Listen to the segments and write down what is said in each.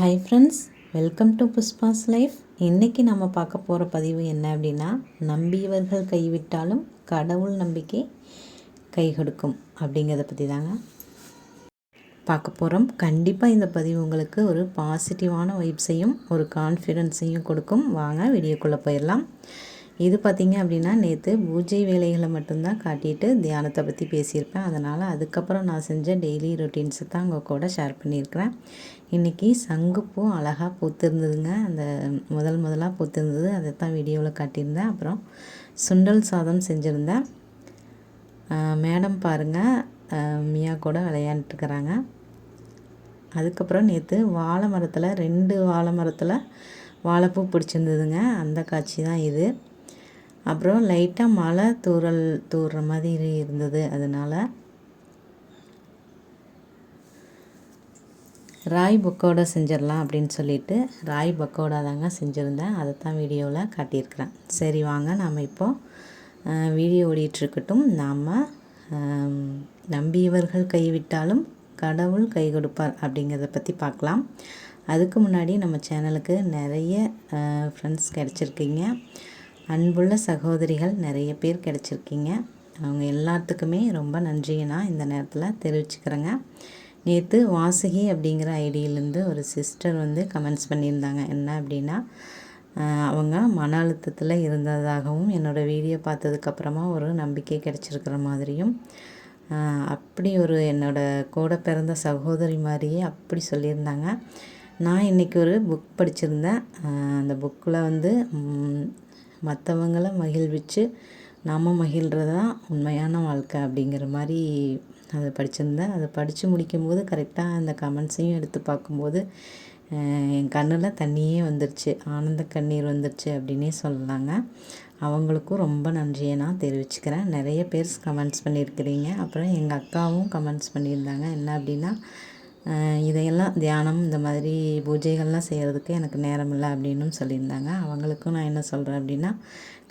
Hi friends welcome to Pushpa's life இன்றைக்கி நம்ம பார்க்க போகிற பதிவு என்ன அப்படின்னா நம்பியவர்கள் கைவிட்டாலும் கடவுள் நம்பிக்கை கை கொடுக்கும் அப்படிங்கிறத பற்றி தாங்க பார்க்க போகிறோம் கண்டிப்பாக இந்த பதிவு உங்களுக்கு ஒரு பாசிட்டிவான வைப்ஸையும் ஒரு கான்ஃபிடென்ஸையும் கொடுக்கும். வாங்க வீடியோக்குள்ளே போயிடலாம். இது பார்த்திங்க அப்படின்னா நேற்று பூஜை வேலைகளை மட்டும்தான் காட்டிட்டு தியானத்தை பற்றி பேசியிருப்பேன். அதனால் அதுக்கப்புறம் நான் செஞ்ச டெய்லி ரொட்டீன்ஸை தான் உங்கள் கூட ஷேர் பண்ணியிருக்கிறேன். இன்றைக்கி சங்குப்பூ அழகாக பூத்திருந்ததுங்க. அந்த முதல் முதலாக பூத்திருந்தது. அதை தான் வீடியோவில் காட்டியிருந்தேன். அப்புறம் சுண்டல் சாதம் செஞ்சுருந்தேன். மேடம் பாருங்கள் மியா கூட விளையாண்டுருக்கிறாங்க அதுக்கப்புறம் நேற்று வாழை மரத்தில் ரெண்டு வாழை மரத்தில் வாழைப்பூ பிடிச்சிருந்ததுங்க. அந்த காட்சி தான் இது. அப்புறம் லைட்டாக மழை தூறல் தூறுற மாதிரி இருந்தது அதனால். ராய் பக்கோடா செஞ்சிடலாம் அப்படின்னு சொல்லிட்டு ராய் பக்கோடா தாங்க செஞ்சுருந்தேன். அதை தான் வீடியோவில் காட்டியிருக்கிறேன். சரி வாங்க நாம் இப்போது வீடியோ ஓடிட்டுருக்கட்டும். நாம் நம்பியவர்கள் கைவிட்டாலும் கடவுள் கை கொடுப்பார் அப்படிங்கிறத பற்றி பார்க்கலாம். அதுக்கு முன்னாடி நம்ம சேனலுக்கு நிறைய ஃப்ரெண்ட்ஸ் கிடச்சிருக்கீங்க. அன்புள்ள சகோதரிகள் நிறைய பேர் கிடச்சிருக்கீங்க. அவங்க எல்லாத்துக்குமே ரொம்ப நன்றியை நான் இந்த நேரத்தில் தெரிவிச்சுக்கிறேங்க. நேற்று வாசுகி அப்படிங்கிற ஐடியிலேருந்து ஒரு சிஸ்டர் வந்து கமெண்ட்ஸ் பண்ணியிருந்தாங்க. என்ன அப்படின்னா அவங்க மன அழுத்தத்தில் இருந்ததாகவும் என்னோடய வீடியோ பார்த்ததுக்கப்புறமா ஒரு நம்பிக்கை கிடச்சிருக்கிற மாதிரியும் அப்படி ஒரு என்னோடய கூட பிறந்த சகோதரி மாதிரியே அப்படி சொல்லியிருந்தாங்க. நான் இன்றைக்கி ஒரு புக் படிச்சிருந்தேன். அந்த புக்கில் வந்து மற்றவங்கள மகிழ்விச்சு நாம் மகிழ்கிறது தான் உண்மையான வாழ்க்கை அப்படிங்கிற மாதிரி அதை படிச்சிருந்தேன். அதை படித்து முடிக்கும்போது கரெக்டாக அந்த கமெண்ட்ஸையும் எடுத்து பார்க்கும்போது என் கண்ணில் தண்ணியே வந்துருச்சு. ஆனந்த கண்ணீர் வந்துருச்சு அப்படின்னே சொல்லலாங்க. அவங்களுக்கும் ரொம்ப நன்றியை நான் தெரிவிச்சுக்கிறேன். நிறைய பேர் கமெண்ட்ஸ் பண்ணியிருக்கிறீங்க. அப்புறம் எங்கள் அக்காவும் கமெண்ட்ஸ் பண்ணியிருந்தாங்க. என்ன அப்படின்னா இதையெல்லாம் தியானம் இந்த மாதிரி பூஜைகள்லாம் செய்கிறதுக்கு எனக்கு நேரம் இல்லை அப்படின்னும் சொல்லியிருந்தாங்க. அவங்களுக்கும் நான் என்ன சொல்கிறேன் அப்படின்னா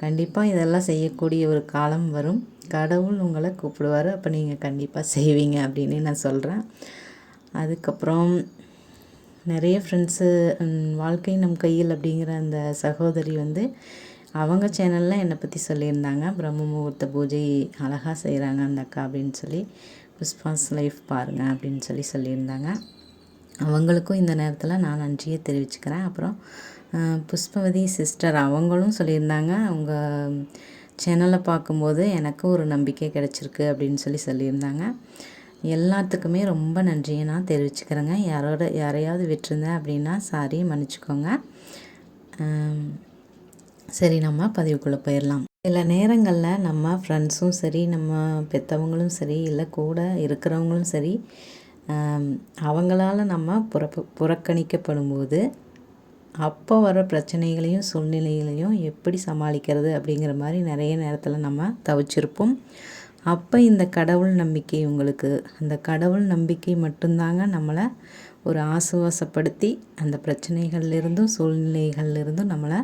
கண்டிப்பாக இதெல்லாம் செய்யக்கூடிய ஒரு காலம் வரும். கடவுள் உங்களை கூப்பிடுவார். அப்போ நீங்கள் கண்டிப்பாக செய்வீங்க அப்படின்னு நான் சொல்கிறேன் அதுக்கப்புறம் நிறைய ஃப்ரெண்ட்ஸு வாழ்க்கை நம் கையில் அப்படிங்கிற அந்த சகோதரி வந்து அவங்க சேனலில் என்னை பற்றி சொல்லியிருந்தாங்க. பிரம்ம முகூர்த்த பூஜை அழகாக செய்கிறாங்க அந்த அக்கா அப்படின்னு சொல்லி. புஷ்பாஸ் லைஃப் பாருங்கள் அப்படின்னு சொல்லி சொல்லியிருந்தாங்க. அவங்களுக்கும் இந்த நேரத்தில் நான் நன்றியை தெரிவிச்சுக்கிறேன். அப்புறம் புஷ்பவதி சிஸ்டர் அவங்களும் சொல்லியிருந்தாங்க. அவங்க சேனலை பார்க்கும்போது எனக்கு ஒரு நம்பிக்கை கிடச்சிருக்கு அப்படின்னு சொல்லி சொல்லியிருந்தாங்க. எல்லாத்துக்குமே ரொம்ப நன்றியை நான் தெரிவிச்சுக்கிறேங்க. யாரோட யாரையாவது விட்டுருந்தேன் அப்படின்னா சாரி மன்னிச்சிக்கோங்க. சரி நம்ம பதிவுக்குள்ளே போயிடலாம் சில நேரங்களில் நம்ம ஃப்ரெண்ட்ஸும் சரி நம்ம பெற்றவங்களும் சரி இல்லை கூட இருக்கிறவங்களும் சரி அவங்களால நம்ம புறப்பு புறக்கணிக்கப்படும்போது அப்போ வர பிரச்சனைகளையும் சூழ்நிலைகளையும் எப்படி சமாளிக்கிறது அப்படிங்கிற மாதிரி நிறைய நேரத்தில் நம்ம தவிச்சிருப்போம். அப்போ இந்த கடவுள் நம்பிக்கை உங்களுக்கு அந்த கடவுள் நம்பிக்கை மட்டும்தாங்க நம்மளை ஒரு ஆசுவாசப்படுத்தி அந்த பிரச்சனைகள்லேருந்தும் சூழ்நிலைகள்லேருந்தும் நம்மளை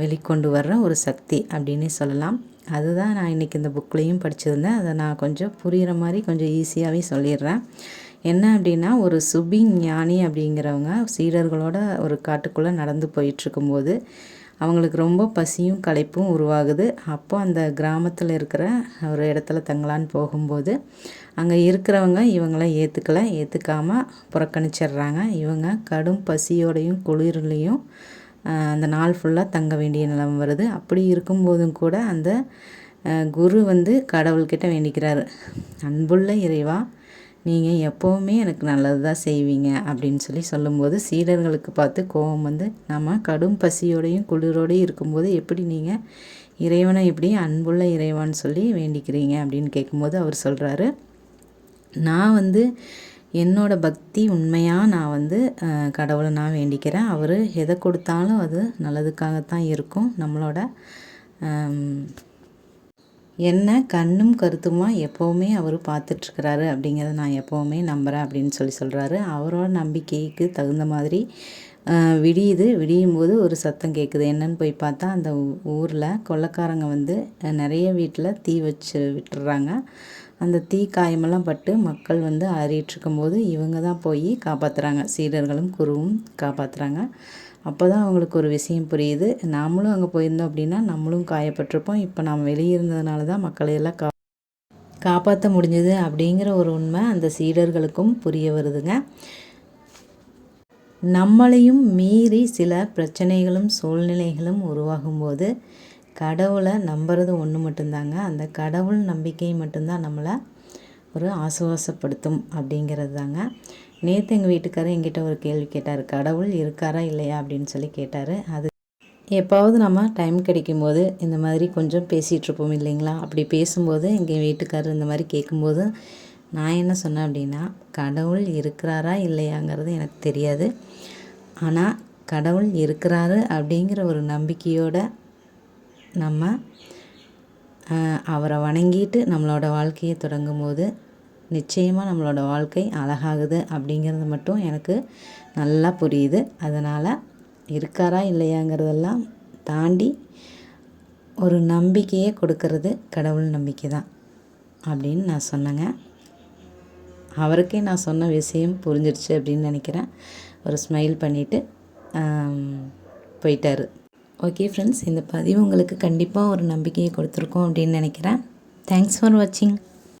வெளிக்கொண்டு வர்ற ஒரு சக்தி அப்படின்னே சொல்லலாம். அதுதான் நான் இன்றைக்கி இந்த புக்லேயும் படிச்சிருந்தேன். அதை நான் கொஞ்சம் புரிகிற மாதிரி கொஞ்சம் ஈஸியாகவே சொல்லிடுறேன். என்ன அப்படின்னா ஒரு சுபி ஞானி அப்படிங்கிறவங்க சீடர்களோட ஒரு காட்டுக்குள்ளே நடந்து போயிட்டுருக்கும்போது அவங்களுக்கு ரொம்ப பசியும் களைப்பும் உருவாகுது. அப்போ அந்த கிராமத்தில் இருக்கிற ஒரு இடத்துல தங்கலான்னு போகும்போது அங்கே இருக்கிறவங்க இவங்கள ஏற்றுக்கலை ஏற்றுக்காமல் புறக்கணிச்சிடுறாங்க. இவங்க கடும் பசியோடையும் குளிர்லேயும் அந்த நாள் ஃபுல்லாக தங்க வேண்டிய நிலம் வருது. அப்படி இருக்கும்போதும் கூட அந்த குரு வந்து கடவுள்கிட்ட வேண்டிக்கிறாரு. அன்புள்ள இறைவா நீங்கள் எப்போவுமே எனக்கு நல்லது தான் செய்வீங்க அப்படின்னு சொல்லி சொல்லும்போது சீடர்களுக்கு பார்த்து கோபம் வந்து நம்ம கடும் பசியோடையும் குளிரோடையும் இருக்கும்போது எப்படி நீங்கள் இறைவனை எப்படி அன்புள்ள இறைவான்னு சொல்லி வேண்டிக்கிறீங்க? அப்படின்னு கேட்கும்போது அவர் சொல்கிறாரு நான் வந்து என்னோடய பக்தி உண்மையாக நான் வந்து கடவுளை நான் வேண்டிக்கிறேன். அவர் எதை கொடுத்தாலும் அது நல்லதுக்காகத்தான் இருக்கும். நம்மளோட என்ன கண்ணும் கருத்துமாக எப்போவுமே அவர் பார்த்துட்ருக்கிறாரு அப்படிங்கிறத நான் எப்போவுமே நம்புகிறேன் அப்படின்னு சொல்லி சொல்கிறாரு அவரோட நம்பிக்கைக்கு தகுந்த மாதிரி விடியுது. விடியும் போது ஒரு சத்தம் கேட்குது என்னன்னு போய் பார்த்தா அந்த ஊரில் கொள்ளக்காரங்க வந்து நிறைய வீட்டில் தீ வச்சு விட்டுறாங்க. அந்த தீ காயமெல்லாம் பட்டு மக்கள் வந்து அலறிட்டு போது இவங்க தான் போய் காப்பாற்றுறாங்க சீடர்களும் குருவும் காப்பாற்றுறாங்க அப்போ தான் அவங்களுக்கு ஒரு விஷயம் புரியுது. நாமளும் அங்கே போயிருந்தோம் அப்படின்னா நம்மளும் காயப்பட்டிருப்போம். இப்போ நாம் வெளியே இருந்ததுனால தான் மக்களை எல்லாம் கா காப்பாற்ற முடிஞ்சது அப்படிங்கிற ஒரு உண்மை அந்த சீடர்களுக்கும் புரிய வருதுங்க. நம்மளையும் மீறி சில பிரச்சனைகளும் சூழ்நிலைகளும் உருவாகும்போது கடவுளை நம்புறது ஒன்று மட்டும்தாங்க. அந்த கடவுள் நம்பிக்கை மட்டும்தான் நம்மளை ஒரு ஆசுவாசப்படுத்தும் அப்படிங்கிறது தாங்க நேற்று எங்கள் வீட்டுக்காரர் எங்கிட்ட ஒரு கேள்வி கேட்டார். கடவுள் இருக்காரா இல்லையா அப்படின்னு சொல்லி கேட்டார். அது எப்பாவது நம்ம டைம் கிடைக்கும்போது இந்த மாதிரி கொஞ்சம் பேசிகிட்ருப்போம் இல்லைங்களா? அப்படி பேசும்போது எங்கள் வீட்டுக்காரர் இந்த மாதிரி கேட்கும்போது நான் என்ன சொன்னேன் அப்படின்னா கடவுள் இருக்கிறாரா இல்லையாங்கிறது எனக்கு தெரியாது. ஆனால் கடவுள் இருக்கிறாரு அப்படிங்கிற ஒரு நம்பிக்கையோட நம்ம அவரை வணங்கிட்டு நம்மளோட வாழ்க்கையை தொடங்கும் போது நிச்சயமாக நம்மளோட வாழ்க்கை அழகாகுது அப்படிங்கிறது மட்டும் எனக்கு நல்லா புரியுது. அதனால் இருக்காரா இல்லையாங்கிறதெல்லாம் தாண்டி ஒரு நம்பிக்கையே கொடுக்கறது கடவுள் நம்பிக்கை தான் அப்படின்னு நான் சொன்னேங்க. அவருக்கே நான் சொன்ன விஷயம் புரிஞ்சிருச்சு அப்படின்னு நினைக்கிறேன். ஒரு ஸ்மைல் பண்ணிவிட்டு போயிட்டார். ஓகே ஃப்ரெண்ட்ஸ் இந்த பதிவு உங்களுக்கு கண்டிப்பாக ஒரு நம்பிக்கையை கொடுத்துருக்கோம் அப்படின்னு நினைக்கிறேன். தேங்க்ஸ் ஃபார் வாட்சிங்